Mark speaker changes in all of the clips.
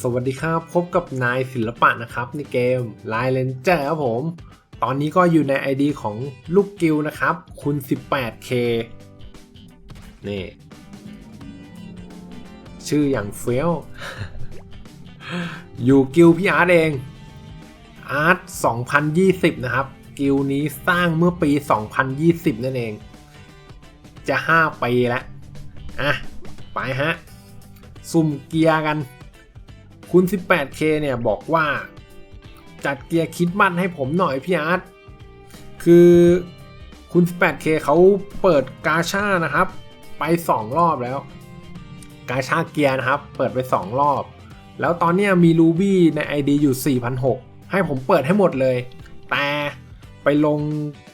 Speaker 1: สวัสดีครับ พบกับนายศิลปะนะครับ ในเกม Line Ranger ครับผม ตอนนี้ก็อยู่ใน ID ของลูกกิลนะครับ คุณ 18k นี่ ชื่ออย่างเฟี้ยว อยู่กิลพี่อาร์ตเอง อาร์ต 2020 นะครับ กิลนี้สร้างเมื่อปี 2020 นั่นเอง จะ 5 ปีแล้ว อะ ไปฮะ สุ่มเกียร์กัน คุณ 18K เนี่ยบอกว่าจัดเกียร์คิดมันให้ผมหน่อยพี่อาร์ตคือคุณ 18K เขาเปิดกาชานะครับ ไป 2 รอบแล้ว กาชาเกียร์นะครับ เปิดไป 2 รอบ แล้วตอนนี้มีรูบี้ใน ID อยู่ 4,600 ให้ผมเปิดให้หมดเลย แต่ไปลง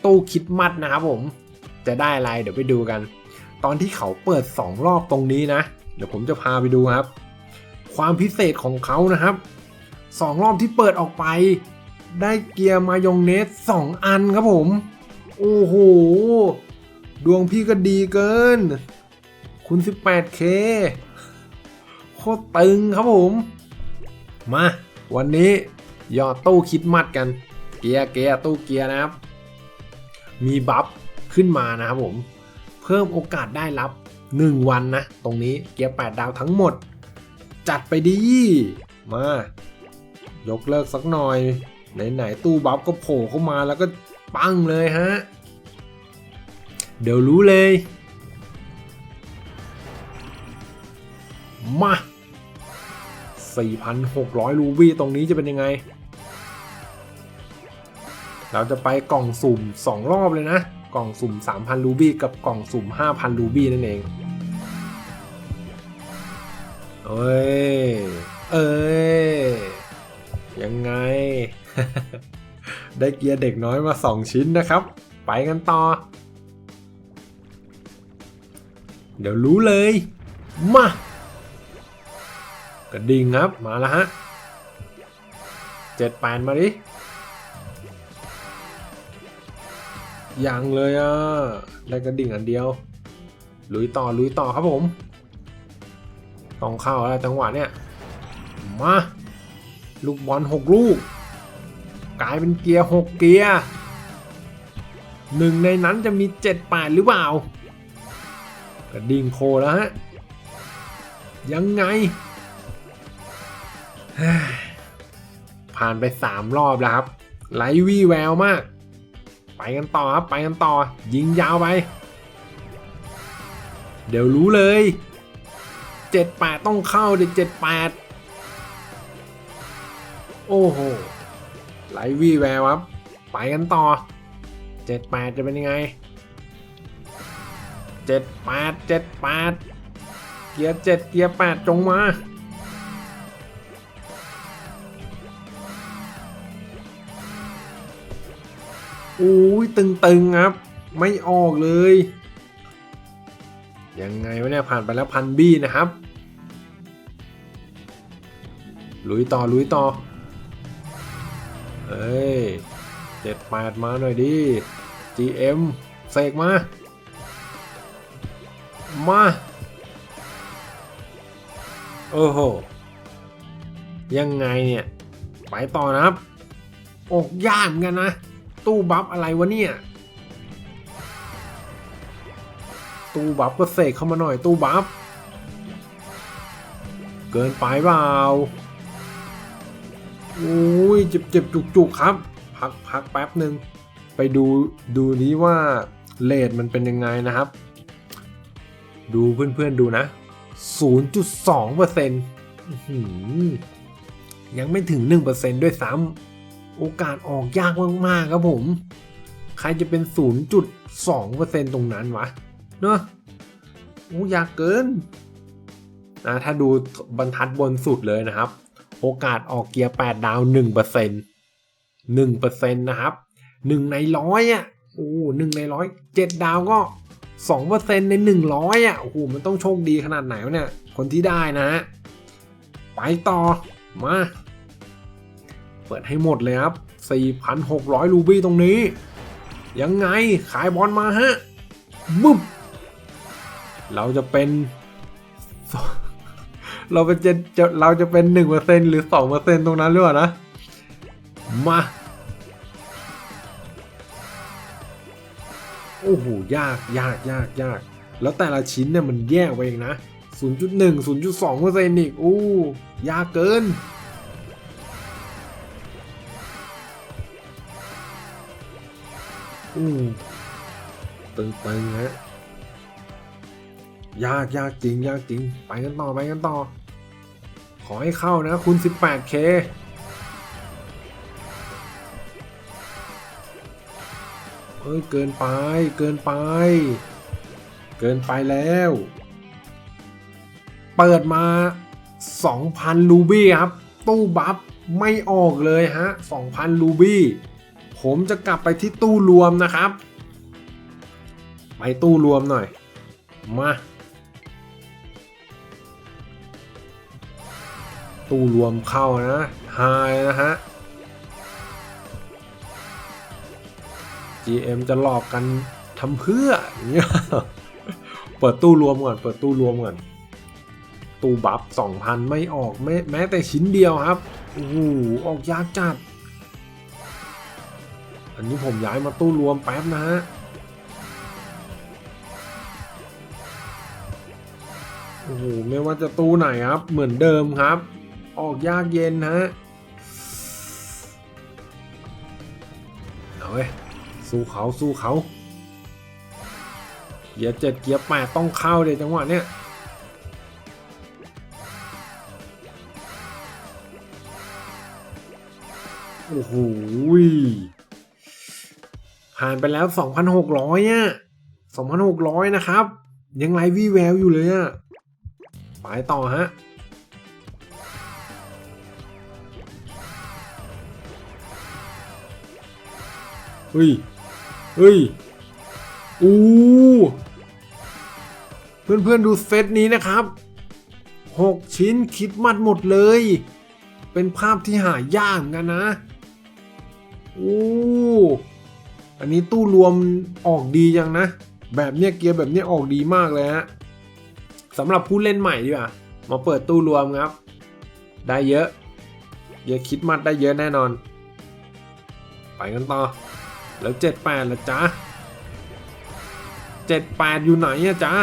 Speaker 1: ตู้คิดมัดนะครับผม จะได้อะไรเดี๋ยวไปดูกัน ตอนที่เขาเปิด 2 รอบตรงนี้นะ เดี๋ยวผมจะพาไปดูครับ ความพิเศษของเขานะครับ 2 รอบที่เปิดออกไป ได้เกียร์มายองเนส 2 อันครับผม โอ้โห ดวงพี่ก็ดีเกิน คุณ 18K โคตรตึงครับผม มา วันนี้ยอดตู้คิดมัดกัน เกียร์เกียร์ตู้เกียร์นะครับ มีบัฟขึ้นมานะครับผม เพิ่มโอกาสได้รับ 1 วันนะ ตรงนี้เกียร์ 8 ดาวทั้งหมด จัดไปดี มา ยกเลิกสักหน่อย ไหนๆตู้บัฟก็โผล่เข้ามาแล้วก็ปังเลยฮะ เดี๋ยวรู้เลย มา 4,600 รูบี้ตรงนี้จะเป็นยังไง เราจะไปกล่องสุ่ม 2 รอบเลยนะ กล่องสุ่ม 3,000 รูบี้กับกล่องสุ่ม 5,000 รูบี้นั่นเอง เอ้ย เอ้ย ยังไง ได้เกียร์เด็กน้อยมา2ชิ้นนะครับ ไปกันต่อ เดี๋ยวรู้เลย มากระดิ่งครับ มาแล้วฮะเจ็ดแปดมาดิ ยังเลยอะ ได้กระดิ่งอันเดียว ลุยต่อ ลุยต่อครับผม ต้องเข้าแล้วจังหวะเนี้ยมาลูกบอลหกลูก กลายเป็นเกียร์หกเกียร์หนึ่งในนั้นจะมีเจ็ดแปดหรือเปล่ากระดิ่งโผล่แล้วฮะ ยังไง ผ่านไป3รอบแล้วครับไลวี่แววมาก ไปกันต่อครับ ไปกันต่อ ยิงยาวไป เดี๋ยวรู้เลย 78ต้องเข้าเด็ด78โอ้โหไหลวี่แววครับ ไปกันต่อ78จะเป็นยังไง78 78เจ็ดแปดเกียร์7เกียร์8จงมา อุ้ยตึงๆครับ ไม่ออกเลย ยังไงวะเนี่ยผ่านไปแล้วพันบี้นะครับ ลุยต่อลุยต่อ เอ้ยเจ็ดแปดมาหน่อยดิ GM เสกมา มา โอ้โห ยังไงเนี่ย ไปต่อนะครับ อกย่ามอนกันนะ ตู้บัฟอะไรวะเนี่ย ตู้บัฟก็เสกเข้ามาหน่อยตู้บัฟ เกินไปเปล่าอุ้ยเจ็บเจ็บจุกจุกครับ พักพักแป๊บหนึ่งไปดูดูนี้ว่าเลทมันเป็นยังไงนะครับ ดูเพื่อนๆดูนะ 0.2%เปอร์เซ็นต์ยังไม่ถึง 1%ด้วยซ้ำโอกาสออกยากมาก ๆ ครับผม ใครจะเป็น 0.2%ตรงนั้นวะ เนอะโอ้ยากเกินนะถ้าดูบรรทัดบนสุดเลยนะครับ โอกาสออกเกียร์8ดาว1% 1%นะครับ1ในร้อยอะโอ้หนึ่งในร้อยเจ็ดดาวก็2%ใน100อะโอ้โหมันต้องโชคดีขนาดไหนวะเนี่ย คนที่ได้นะฮะไปต่อมา เปิดให้หมดเลยครับ 4,600 รูบี้ตรงนี้ ยังไงขายบอลมาฮะบึ้ม เราจะเป็น เราเป็นจะจะเราจะเป็นหนึ่งเปอร์เซ็นหรือสองเปอร์เซ็นตรงนั้นหรือเปล่านะ มา โอ้โห ยากยากยากยาก แล้วแต่ละชิ้นเนี่ยมันแยกไปเองนะ 0.1 0.2เปอร์เซ็นต์อีก อู้ ยากเกินอู้ตึงตึงๆฮะ ยากยากจริง ยากจริง ไปกันต่อ ไปกันต่อ ขอให้เข้านะคุณ 18K เอ้ย เกินไป เกินไป เกินไปแล้ว เปิดมา 2,000ลูบี้ครับ ตู้บัฟไม่ออกเลยฮะ 2,000ลูบี้ ผมจะกลับไปที่ตู้รวมนะครับ ไปตู้รวมหน่อย มา ตู้รวมเข้านะไฮนะฮะ GM จะหลอกกันทำเพื่อเงี้ยเปิดตู้รวมก่อน เปิดตู้รวมก่อน ตู้บัฟ2,000 ไม่ออกแม้แม้แต่ชิ้นเดียวครับ โอ้โห ออกยากจัด อันนี้ผมย้ายมาตู้รวมแป๊บนะฮะโอ้โห ไม่ว่าจะตู้ไหนครับ เหมือนเดิมครับ ออกยากเย็นฮะเอาเว้ยสู้เขาสู้เขาเกียร์เจ็ดเกียร์แปดต้องเข้าเดี๋ยจังหวะเนี้ยโอ้โหผ่านไปแล้ว 2,600อะ2,600 นะครับ ยังไรวี่แววอยู่เลยอะไปต่อฮะ เฮ้ย เฮ้ย อู้ เพื่อนๆดูเซตนี้นะครับ 6 ชิ้นคิดมัดหมดเลย เป็นภาพที่หายากเหมือนกันนะ อู้ อันนี้ตู้รวมออกดียังนะ แบบเนี้ยเกียร์แบบเนี้ยออกดีมากเลยฮะสำหรับผู้เล่นใหม่ดีกว่า มาเปิดตู้รวมครับ ได้เยอะเยอะคิดมัดได้เยอะแน่นอน ไปกันต่อ แล้วเจ็ดแปดละจ๊ะเจ็ดแปดอยู่ไหนอะจ๊ะ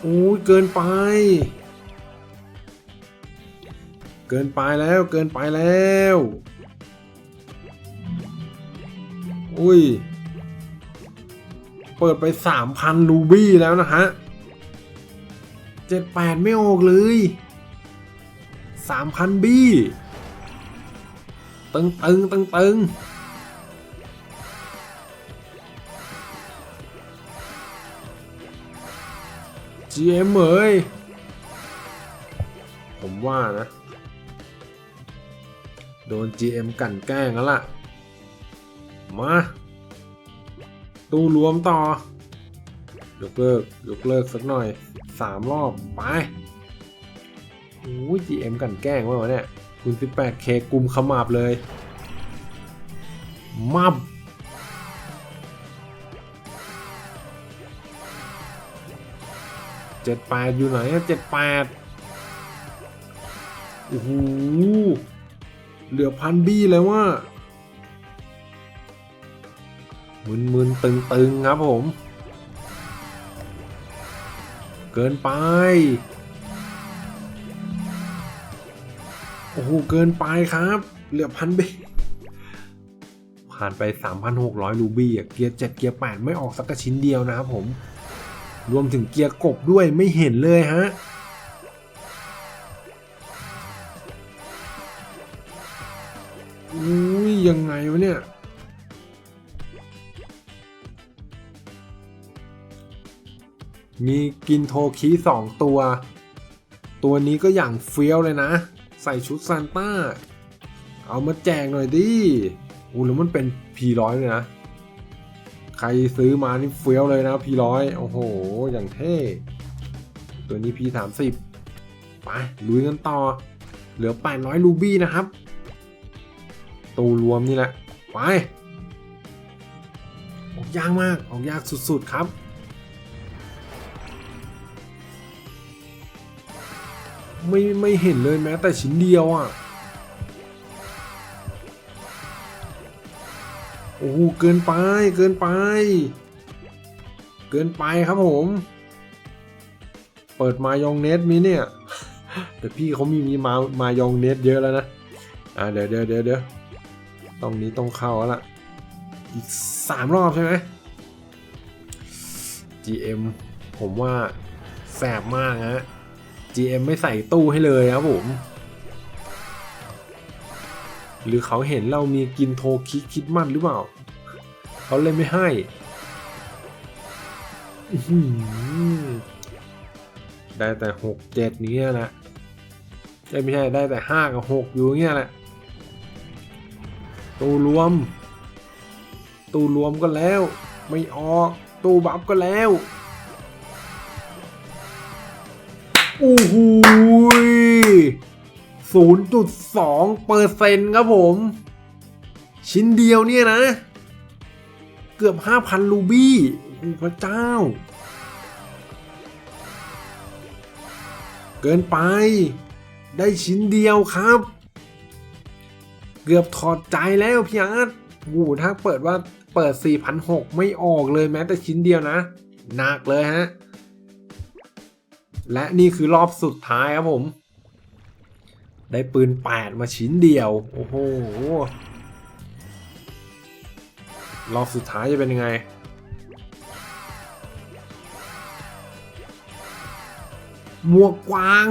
Speaker 1: โอ้ยเกินไป เกินไปแล้วเกินไปแล้วอุ้ย เปิดไปสามพันรูบี้แล้วนะฮะเจ็ดแปดไม่ออกเลยสามพันบี้ ตึงตึงตึงตึงจีเอ็มเอ้ยผมว่านะ โดน GM กั่นแกล้งแล้วล่ะ มา ตู้รวมต่อ ยกเลิก ยกเลิกสักหน่อยสามรอบ ไปโอ้ย GM กลั่นแกล้งวะวะเนี่ย คุณ 18K กลุ่มขมับเลย มับเจ็ดแปดอยู่ไหนเจ็ดแปดโอ้โหเหลือพันบี้เลยว่ามึนมึนตึงตึงๆครับผม เกินไป โอ้โห เกินไปครับ เหลือพันเบผ่านไป 3,600 รูบี้เกียร์ 7 เกียร์ 8 ไม่ออกสักชิ้นเดียวนะครับผม รวมถึงเกียร์กบด้วยไม่เห็นเลยฮะอุ้ยยังไงวะเนี่ย มีกินโทคีสองตัว ตัวนี้ก็อย่างเฟี้ยวเลยนะ ใส่ชุดซานต้า เอามาแจกหน่อยดิอู้แล้วมันเป็น P100 เลยนะ ใครซื้อมานี่เฟี้ยวเลยนะ P100 โอ้โห อย่างเท่ ตัวนี้ P30 ไปลุยกันต่อ เหลือ 800 รูบี้นะครับ ตูรวมนี่แหละ ไป ออกยากมาก ออกยากสุดๆครับ ไม่ไม่เห็นเลยแม้แต่ชิ้นเดียวอะ โอ้โหเกินไปเกินไป เกินไปครับผม เปิดมายองเนสมีเนี่ย แต่พี่เขามีมีมามายองเนสเยอะแล้วนะ อ่าเดี๋ยวเดี๋ยวเดี๋ยวเดี๋ยวตรงนี้ต้องเข้าแล้วล่ะ อีกสามรอบใช่ไหม GM ผมว่าแสบมากฮะ GM ไม่ใส่ตู้ให้เลยครับผมหรือเขาเห็นเรามีกินโทคิคิดมันหรือเปล่า เขาเลยไม่ให้ ได้แต่หกเจ็ดนี้แหละใช่ไม่ใช่ได้แต่ห้ากับหกอยู่เงี้ยแหละตู้รวม ตู้รวมก็แล้ว ไม่ออก ตู้บัฟก็แล้ว โอ้โหศูนย์จุดสองเปอร์เซ็นต์ครับผม ชิ้นเดียวเนี่ยนะ เกือบห้าพันรูบี้โอ้พระเจ้า เกินไป ได้ชิ้นเดียวครับ เกือบถอดใจแล้วพี่อาร์ตโอ้ถ้าเปิดว่าเปิด 4,600 ไม่ออกเลยแม้แต่ชิ้นเดียวนะ หนักเลยฮะ และนี่คือรอบสุดท้ายครับผม ได้ปืน 8 มาชิ้นเดียว โอ้โห รอบสุดท้ายจะเป็นยังไง หมวกกวาง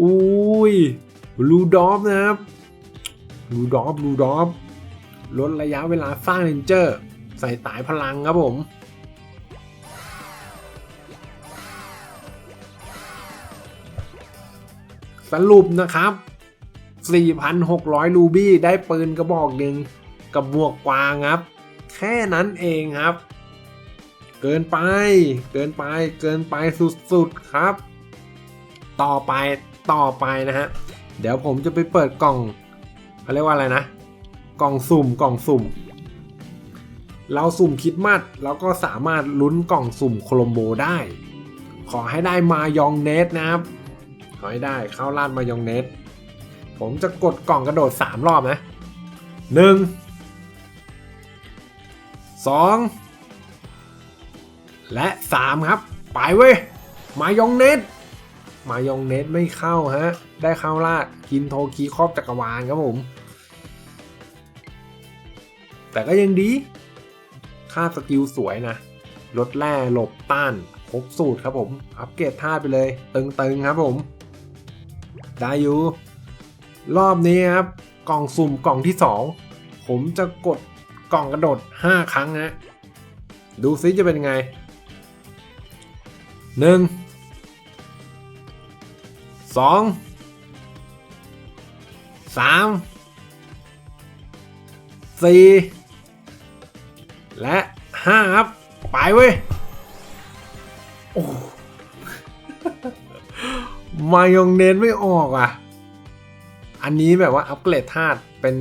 Speaker 1: อุ้ยลูดอฟนะครับลูดอฟลูดอฟลดระยะเวลาสร้างเรนเจอร์ ใส่ตายพลังครับผม สรุปนะครับ 4,600 รูบี้ได้ปืนกระบอกหนึ่งกับหมวกกวางครับ แค่นั้นเองครับ เกินไป เกินไปเกินไปสุดๆครับ ต่อไปต่อไปนะฮะ เดี๋ยวผมจะไปเปิดกล่องเขาเรียกว่าอะไรนะ กล่องสุ่มกล่องสุ่ม เราสุ่มคิดมัดแล้วก็สามารถลุ้นกล่องสุ่มโคลมโบได้ ขอให้ได้มายองเนสนะครับ ขอให้ได้เข้าลาดมายองเนส ผมจะกดกล่องกระโดด 3 รอบนะ 1 2 และ 3 ครับ ไปเว้ย มายองเนส มายองเนสไม่เข้าฮะ ได้เข้าลาดกินโทคีครอบจักรวาลครับผม แต่ก็ยังดี ค่าสกิลสวยนะลดแร่หลบต้านครบสูตรครับผม อัปเกรดท่าไปเลย ตึงๆครับผม ได้อยู่ รอบนี้ครับ กล่องสุ่มกล่องที่ 2 ผมจะกดกล่องกระโดด 5 ครั้งนะดูซิจะเป็นไง1สองสามสี่และห้าครับ ไปเว้ย มายองเนสไม่ออกอะ อันนี้แบบว่าอัปเกรดธาตุเป็น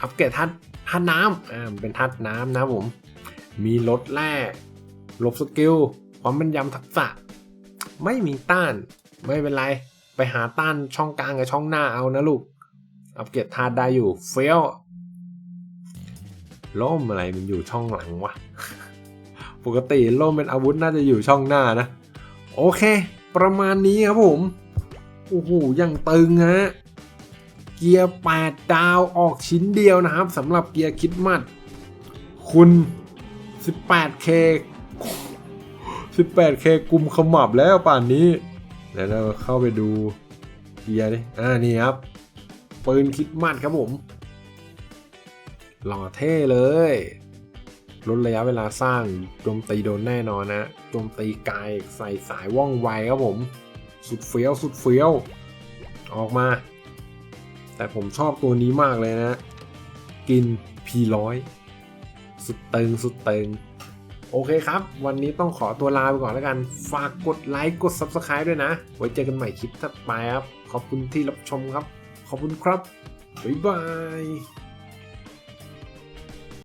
Speaker 1: อัปเกรดธาตุธาตุน้ำอ่าเป็นธาตุน้ำนะผม มีลดแร่ลบสกิลความเป็นยำทักษะ ไม่มีต้านไม่เป็นไร ไปหาต้านช่องกลางกับช่องหน้าเอานะลูก อัปเกรดธาตุได้อยู่เฟลล่มอะไรมันอยู่ช่องหลังวะ ปกติล่มเป็นอาวุธน่าจะอยู่ช่องหน้านะ โอเค ประมาณนี้ครับผม โอ้โหยังตึงฮะ เกียร์ 8 ดาวออกชิ้นเดียวนะครับสำหรับเกียร์คิดมัด คุณ 18K 18K กลุ่มขมับแล้วป่านนี้ เดี๋ยวเราเข้าไปดูเกียร์ดิอ่านี่ครับ ปืนคิดมัดครับผม หล่อเท่เลย ลดระยะเวลาสร้างโจมตีโดนแน่นอนนะโจมตีไกลใส่สายว่องไวครับผม สุดเฟี้ยวสุดเฟี้ยว ออกมา แต่ผมชอบตัวนี้มากเลยนะ กิน P100 สุดตึงสุดตึงโอเคครับ วันนี้ต้องขอตัวลาไปก่อนแล้วกัน ฝากกดไลค์กด Subscribe ด้วยนะ ไว้เจอกันใหม่คลิปถัดไปครับ ขอบคุณที่รับชมครับ ขอบคุณครับ บ๊ายบาย